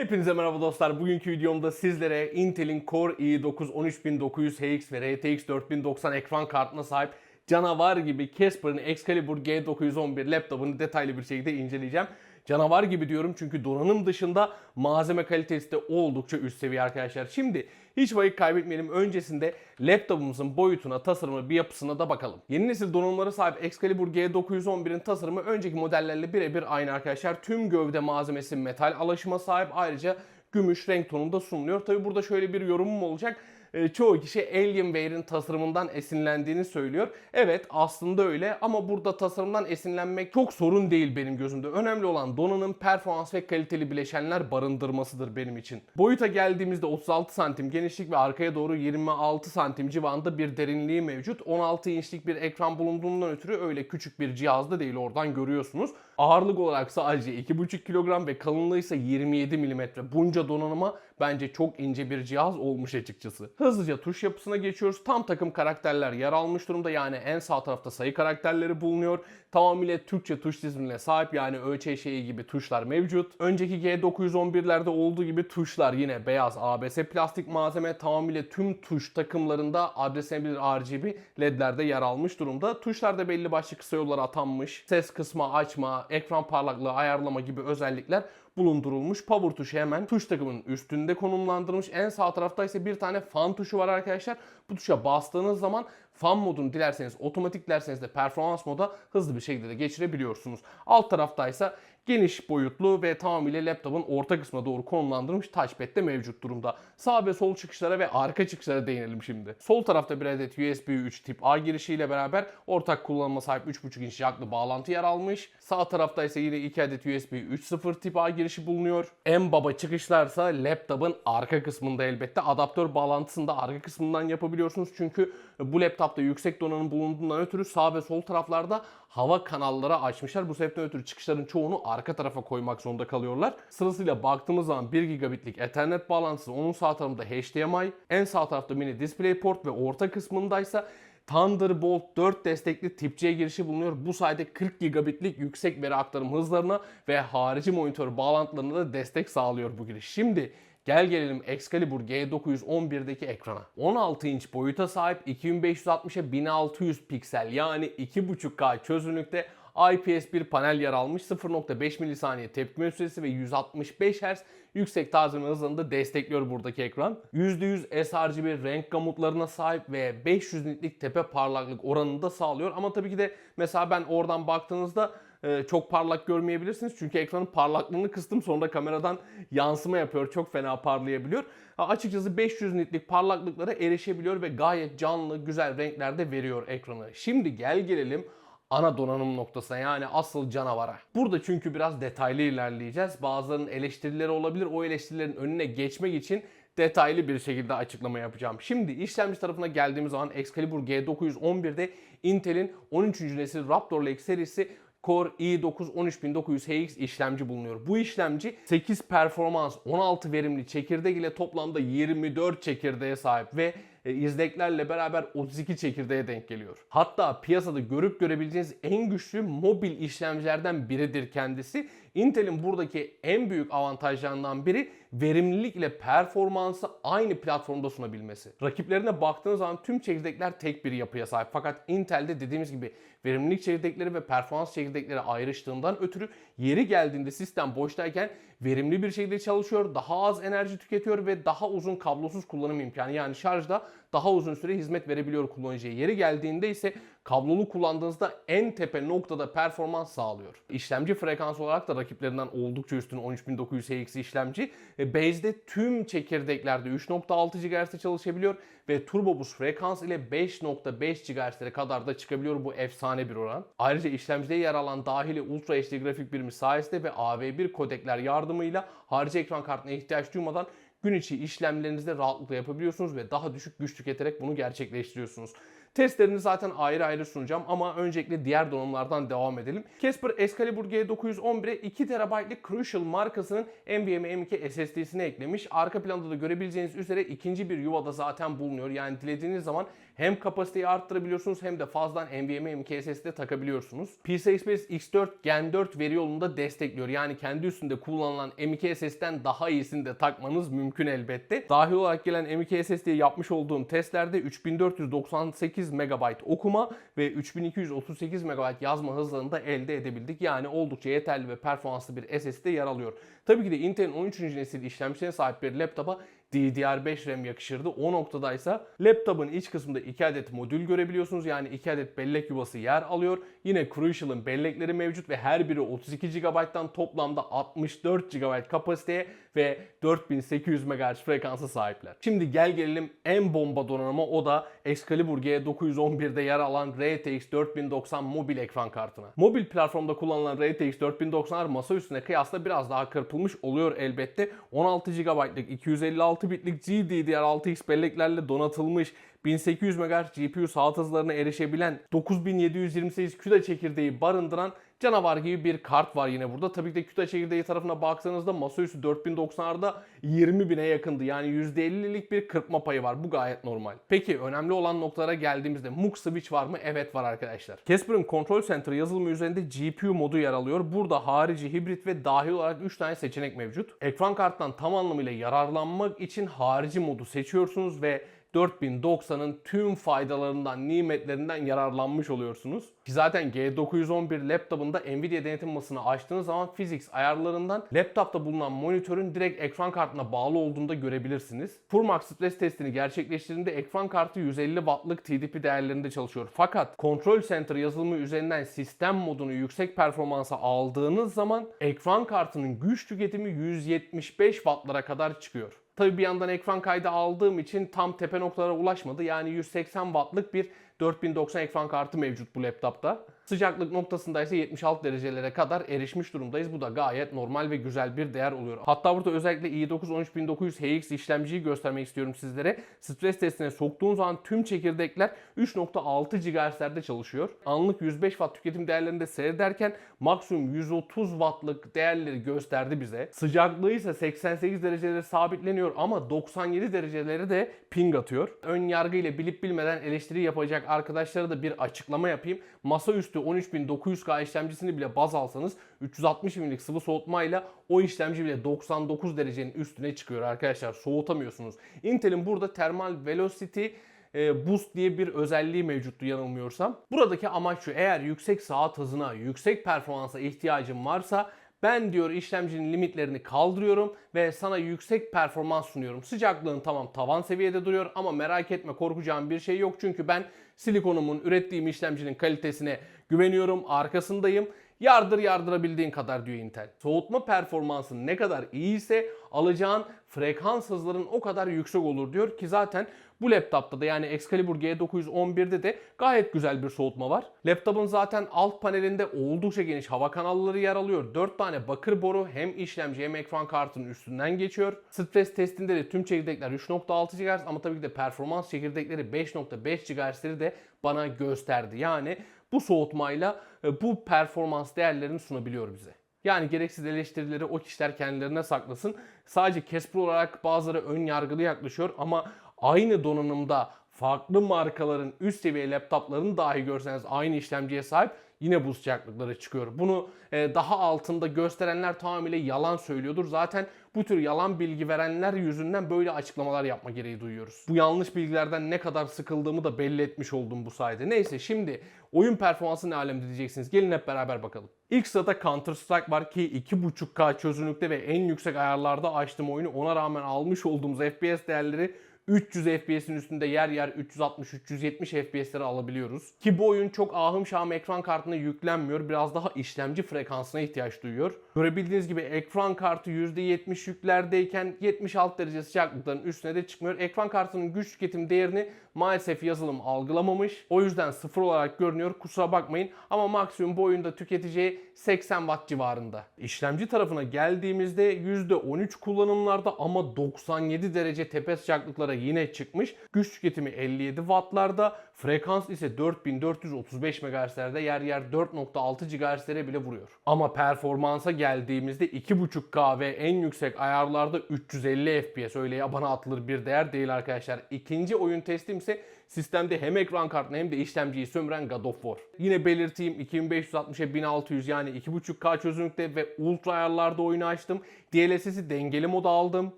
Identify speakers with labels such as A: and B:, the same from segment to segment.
A: Hepinize merhaba dostlar. Bugünkü videomda sizlere Intel'in Core i9 13900HX ve RTX 4090 ekran kartına sahip canavar gibi Casper'ın Excalibur G911 laptopunu detaylı bir şekilde inceleyeceğim. Canavar gibi diyorum çünkü donanım dışında malzeme kalitesi de oldukça üst seviye arkadaşlar. Şimdi hiç vakit kaybetmeyelim. Öncesinde laptopumuzun boyutuna, tasarımına, bir yapısına da bakalım. Yeni nesil donanımlara sahip Excalibur G911'in tasarımı önceki modellerle birebir aynı arkadaşlar. Tüm gövde malzemesi metal alaşıma sahip. Ayrıca gümüş renk tonunda sunuluyor. Tabi burada şöyle bir yorumum olacak. Ee, çoğu kişi Alienware'in tasarımından esinlendiğini söylüyor. Evet aslında öyle ama burada tasarımdan esinlenmek çok sorun değil benim gözümde. Önemli olan donanım, performans ve kaliteli bileşenler barındırmasıdır benim için. Boyuta geldiğimizde 36 santim genişlik ve arkaya doğru 26 santim civarında bir derinliği mevcut. 16 inçlik bir ekran bulunduğundan ötürü öyle küçük bir cihazda değil oradan görüyorsunuz. Ağırlık olarak sadece 2,5 kilogram ve kalınlığı ise 27 mm. Bunca donanıma bence çok ince bir cihaz olmuş açıkçası. Hızlıca tuş yapısına geçiyoruz. Tam takım karakterler yer almış durumda. Yani en sağ tarafta sayı karakterleri bulunuyor. Tamamıyla Türkçe tuş dizimine sahip yani ÖÇŞİ gibi tuşlar mevcut. Önceki G911'lerde olduğu gibi tuşlar yine beyaz ABS plastik malzeme. Tamamıyla tüm tuş takımlarında adreslenebilir RGB ledlerde yer almış durumda. Tuşlarda belli başlı kısa yollar atanmış. Ses kısma, açma, ekran parlaklığı ayarlama gibi özellikler bulundurulmuş. Power tuşu hemen tuş takımının üstünde konumlandırılmış. En sağ tarafta ise bir tane fan tuşu var arkadaşlar. Bu tuşa bastığınız zaman fan modunu dilerseniz otomatik dilerseniz de performans moda hızlı bir şekilde de geçirebiliyorsunuz. Alt tarafta ise geniş boyutlu ve tamamıyla laptopun orta kısmına doğru konumlandırılmış touchpad de mevcut durumda. Sağ ve sol çıkışlara ve arka çıkışlara değinelim şimdi. Sol tarafta bir adet USB 3 tip A girişiyle beraber ortak kullanıma sahip 3.5 inç jacklı bağlantı yer almış. Sağ tarafta ise yine 2 adet USB 3.0 tip A girişi bulunuyor. En baba çıkışlarsa laptopun arka kısmında elbette adaptör bağlantısını da arka kısmından yapabiliyorsunuz. Çünkü bu laptopta yüksek donanım bulunduğundan ötürü sağ ve sol taraflarda hava kanalları açmışlar. Bu sebepten ötürü çıkışların çoğunu arka tarafa koymak zorunda kalıyorlar. Sırasıyla baktığımız zaman 1 gigabitlik Ethernet bağlantısı, onun sağ tarafında HDMI, en sağ tarafta mini DisplayPort ve orta kısmındaysa Thunderbolt 4 destekli tip C girişi bulunuyor. Bu sayede 40 gigabitlik yüksek veri aktarım hızlarına ve harici monitör bağlantılarına da destek sağlıyor bu giriş. Şimdi Gel gelelim Excalibur G911'deki ekrana. 16 inç boyuta sahip 2560'a 1600 piksel yani 2.5K çözünürlükte IPS bir panel yer almış. 0.5 milisaniye tepkime süresi ve 165 Hz yüksek tazminat hızını da destekliyor buradaki ekran. %100 sRGB renk gamutlarına sahip ve 500 nitlik tepe parlaklık oranını da sağlıyor. Ama tabii ki de mesela ben oradan baktığınızda e, çok parlak görmeyebilirsiniz. Çünkü ekranın parlaklığını kıstım sonra kameradan yansıma yapıyor. Çok fena parlayabiliyor. Açıkçası 500 nitlik parlaklıklara erişebiliyor ve gayet canlı, güzel renklerde veriyor ekranı. Şimdi gel gelelim ana donanım noktasına yani asıl canavara. Burada çünkü biraz detaylı ilerleyeceğiz. Bazılarının eleştirileri olabilir. O eleştirilerin önüne geçmek için detaylı bir şekilde açıklama yapacağım. Şimdi işlemci tarafına geldiğimiz zaman Excalibur G911'de Intel'in 13. nesil Raptor Lake serisi Core i9 13900HX işlemci bulunuyor. Bu işlemci 8 performans 16 verimli çekirdek ile toplamda 24 çekirdeğe sahip ve e, izleklerle beraber 32 çekirdeğe denk geliyor. Hatta piyasada görüp görebileceğiniz en güçlü mobil işlemcilerden biridir kendisi. Intel'in buradaki en büyük avantajlarından biri verimlilik ile performansı aynı platformda sunabilmesi. Rakiplerine baktığınız zaman tüm çekirdekler tek bir yapıya sahip. Fakat Intel'de dediğimiz gibi verimlilik çekirdekleri ve performans çekirdekleri ayrıştığından ötürü yeri geldiğinde sistem boştayken verimli bir şekilde çalışıyor, daha az enerji tüketiyor ve daha uzun kablosuz kullanım imkanı yani şarjda daha uzun süre hizmet verebiliyor kullanıcıya. Yeri geldiğinde ise kablolu kullandığınızda en tepe noktada performans sağlıyor. İşlemci frekans olarak da rakiplerinden oldukça üstün 13900HX işlemci. E, Base'de tüm çekirdeklerde 3.6 GHz'de çalışabiliyor ve turbo boost frekans ile 5.5 GHz'lere kadar da çıkabiliyor. Bu efsane bir oran. Ayrıca işlemcide yer alan dahili Ultra HD grafik birimi sayesinde ve AV1 kodekler yardımıyla harici ekran kartına ihtiyaç duymadan gün içi işlemlerinizde rahatlıkla yapabiliyorsunuz ve daha düşük güç tüketerek bunu gerçekleştiriyorsunuz. Testlerini zaten ayrı ayrı sunacağım ama öncelikle diğer donanımlardan devam edelim. Casper Excalibur G911'e 2 TB'lik Crucial markasının NVMe M2 SSD'sini eklemiş. Arka planda da görebileceğiniz üzere ikinci bir yuvada zaten bulunuyor. Yani dilediğiniz zaman hem kapasiteyi arttırabiliyorsunuz hem de fazladan NVMe M2 SSD takabiliyorsunuz. PCI Express X4 Gen 4 veri yolunda destekliyor. Yani kendi üstünde kullanılan M2 SSD'den daha iyisini de takmanız mümkün elbette. Dahil olarak gelen M2 SSD'ye yapmış olduğum testlerde 3498 MB okuma ve 3238 MB yazma hızlarını da elde edebildik. Yani oldukça yeterli ve performanslı bir SSD yer alıyor. Tabii ki de Intel'in 13. nesil işlemcisine sahip bir laptopa DDR5 RAM yakışırdı. O noktadaysa laptopun iç kısmında 2 adet modül görebiliyorsunuz. Yani 2 adet bellek yuvası yer alıyor. Yine Crucial'ın bellekleri mevcut ve her biri 32 GB'dan toplamda 64 GB kapasiteye ve 4800 MHz frekansa sahipler. Şimdi gel gelelim en bomba donanıma o da Excalibur G911'de yer alan RTX 4090 mobil ekran kartına. Mobil platformda kullanılan RTX 4090'lar masa üstüne kıyasla biraz daha kırpılmış oluyor elbette. 16 GB'lık 256 bitlik GDDR6X belleklerle donatılmış 1800 MHz GPU saat hızlarına erişebilen 9728 CUDA çekirdeği barındıran canavar gibi bir kart var yine burada. Tabii ki de CUDA çekirdeği tarafına baksanızda masaüstü 4090'larda 20 bine yakındı. Yani %50'lik bir kırpma payı var. Bu gayet normal. Peki önemli olan noktalara geldiğimizde MUX switch var mı? Evet var arkadaşlar. Casper'ın Control Center yazılımı üzerinde GPU modu yer alıyor. Burada harici, hibrit ve dahil olarak 3 tane seçenek mevcut. Ekran karttan tam anlamıyla yararlanmak için harici modu seçiyorsunuz ve 4090'ın tüm faydalarından, nimetlerinden yararlanmış oluyorsunuz. Ki zaten G911 laptopunda Nvidia denetim masasını açtığınız zaman Physics ayarlarından laptopta bulunan monitörün direkt ekran kartına bağlı olduğunu da görebilirsiniz. Furmax stres testini gerçekleştirdiğinde ekran kartı 150 wattlık TDP değerlerinde çalışıyor. Fakat Control Center yazılımı üzerinden sistem modunu yüksek performansa aldığınız zaman ekran kartının güç tüketimi 175 wattlara kadar çıkıyor. Tabii bir yandan ekran kaydı aldığım için tam tepe noktalara ulaşmadı. Yani 180 wattlık bir 4090 ekran kartı mevcut bu laptopta. Sıcaklık noktasında ise 76 derecelere kadar erişmiş durumdayız. Bu da gayet normal ve güzel bir değer oluyor. Hatta burada özellikle i9 13900 HX işlemciyi göstermek istiyorum sizlere. Stres testine soktuğun zaman tüm çekirdekler 3.6 GHz'lerde çalışıyor. Anlık 105 Watt tüketim değerlerinde seyrederken maksimum 130 Watt'lık değerleri gösterdi bize. Sıcaklığı ise 88 derecelere sabitleniyor ama 97 dereceleri de ping atıyor. Ön yargı ile bilip bilmeden eleştiri yapacak arkadaşlara da bir açıklama yapayım. Masaüstü 13900K işlemcisini bile baz alsanız 360 mm'lik sıvı soğutmayla o işlemci bile 99 derecenin üstüne çıkıyor arkadaşlar. Soğutamıyorsunuz. Intel'in burada Thermal Velocity e, Boost diye bir özelliği mevcuttu yanılmıyorsam. Buradaki amaç şu eğer yüksek saat hızına, yüksek performansa ihtiyacın varsa ben diyor işlemcinin limitlerini kaldırıyorum ve sana yüksek performans sunuyorum. Sıcaklığın tamam tavan seviyede duruyor ama merak etme korkacağım bir şey yok. Çünkü ben silikonumun ürettiğim işlemcinin kalitesine güveniyorum, arkasındayım. Yardır yardırabildiğin kadar diyor Intel. Soğutma performansın ne kadar iyiyse alacağın frekans hızların o kadar yüksek olur diyor ki zaten bu laptopta da yani Excalibur G911'de de gayet güzel bir soğutma var. Laptopun zaten alt panelinde oldukça geniş hava kanalları yer alıyor. 4 tane bakır boru hem işlemci hem ekran kartının üstünden geçiyor. Stres testinde de tüm çekirdekler 3.6 GHz ama tabii ki de performans çekirdekleri 5.5 GHz'leri de bana gösterdi. Yani bu soğutmayla e, bu performans değerlerini sunabiliyor bize. Yani gereksiz eleştirileri o kişiler kendilerine saklasın. Sadece Casper olarak bazıları ön yargılı yaklaşıyor ama aynı donanımda farklı markaların üst seviye laptoplarını dahi görseniz aynı işlemciye sahip yine bu sıcaklıklara çıkıyor. Bunu e, daha altında gösterenler tamamıyla yalan söylüyordur. Zaten bu tür yalan bilgi verenler yüzünden böyle açıklamalar yapma gereği duyuyoruz. Bu yanlış bilgilerden ne kadar sıkıldığımı da belli etmiş oldum bu sayede. Neyse şimdi oyun performansı ne alemde diyeceksiniz. Gelin hep beraber bakalım. İlk sırada Counter Strike var ki 2.5K çözünürlükte ve en yüksek ayarlarda açtım oyunu. Ona rağmen almış olduğumuz FPS değerleri 300 FPS'in üstünde yer yer 360-370 FPS'leri alabiliyoruz. Ki bu oyun çok ahım şahım ekran kartına yüklenmiyor. Biraz daha işlemci frekansına ihtiyaç duyuyor. Görebildiğiniz gibi ekran kartı %70 yüklerdeyken 76 derece sıcaklıkların üstüne de çıkmıyor. Ekran kartının güç tüketim değerini maalesef yazılım algılamamış. O yüzden sıfır olarak görünüyor. Kusura bakmayın ama maksimum bu oyunda tüketeceği 80 watt civarında. İşlemci tarafına geldiğimizde %13 kullanımlarda ama 97 derece tepe sıcaklıklara yine çıkmış. Güç tüketimi 57 wattlarda, frekans ise 4435 MHz'lerde yer yer 4.6 GHz'lere bile vuruyor. Ama performansa geldiğimizde 2.5K ve en yüksek ayarlarda 350 FPS öyle yabana atılır bir değer değil arkadaşlar. İkinci oyun testim ise sistemde hem ekran kartını hem de işlemciyi sömüren God of War. Yine belirteyim 2560'a 1600 yani 2.5K çözünürlükte ve ultra ayarlarda oyunu açtım. DLSS'i dengeli moda aldım.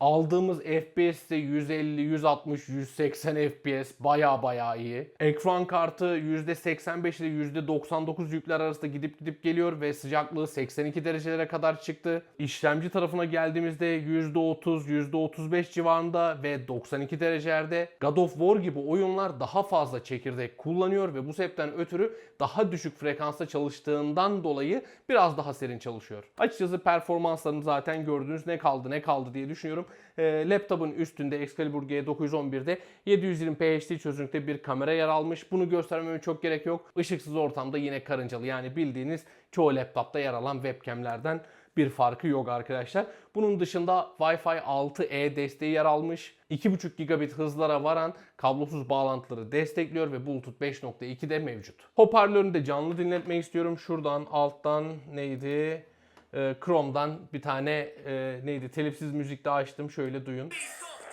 A: Aldığımız FPS ise 150, 160, 180 FPS baya baya iyi. Ekran kartı %85 ile %99 yükler arasında gidip gidip geliyor ve sıcaklığı 82 derecelere kadar çıktı. İşlemci tarafına geldiğimizde %30, %35 civarında ve 92 derecelerde God of War gibi oyunlar daha fazla çekirdek kullanıyor ve bu sebepten ötürü daha düşük frekansta çalıştığından dolayı biraz daha serin çalışıyor. Açıkçası performanslarını zaten gördünüz ne kaldı ne kaldı diye düşünüyorum. E, laptopun üstünde Excalibur G911'de 720p HD çözünürlükte bir kamera yer almış. Bunu göstermeme çok gerek yok. Işıksız ortamda yine karıncalı yani bildiğiniz çoğu laptopta yer alan webcamlerden bir farkı yok arkadaşlar. Bunun dışında Wi-Fi 6E desteği yer almış. 2.5 gigabit hızlara varan kablosuz bağlantıları destekliyor ve Bluetooth 5.2 de mevcut. Hoparlörünü de canlı dinletmek istiyorum. Şuradan alttan neydi? Ee, Chrome'dan bir tane e, neydi? Telifsiz müzik de açtım. Şöyle duyun.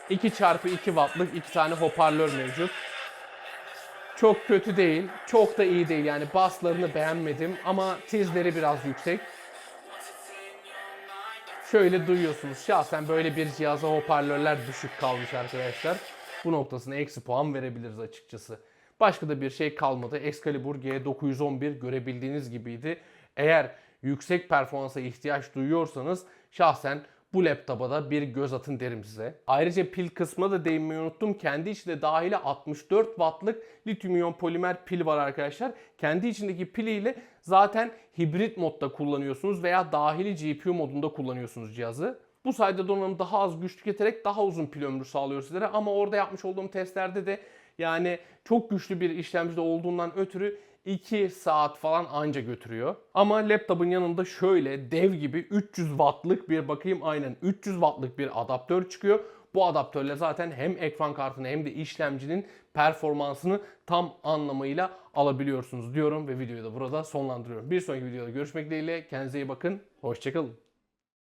A: 2 çarpı 2 wattlık iki tane hoparlör mevcut. Çok kötü değil. Çok da iyi değil. Yani basslarını beğenmedim ama tizleri biraz yüksek. Şöyle duyuyorsunuz. Şahsen böyle bir cihaza hoparlörler düşük kalmış arkadaşlar. Bu noktasına eksi puan verebiliriz açıkçası. Başka da bir şey kalmadı. Excalibur G911 görebildiğiniz gibiydi. Eğer yüksek performansa ihtiyaç duyuyorsanız şahsen bu laptopa da bir göz atın derim size. Ayrıca pil kısmına da değinmeyi unuttum. Kendi içinde dahili 64 wattlık lityum iyon polimer pil var arkadaşlar. Kendi içindeki piliyle zaten hibrit modda kullanıyorsunuz veya dahili GPU modunda kullanıyorsunuz cihazı. Bu sayede donanım daha az güç tüketerek daha uzun pil ömrü sağlıyor sizlere ama orada yapmış olduğum testlerde de yani çok güçlü bir işlemcide olduğundan ötürü 2 saat falan anca götürüyor. Ama laptopun yanında şöyle dev gibi 300 wattlık bir bakayım aynen 300 wattlık bir adaptör çıkıyor. Bu adaptörle zaten hem ekran kartını hem de işlemcinin performansını tam anlamıyla alabiliyorsunuz diyorum ve videoyu da burada sonlandırıyorum. Bir sonraki videoda görüşmek dileğiyle kendinize iyi bakın. Hoşçakalın.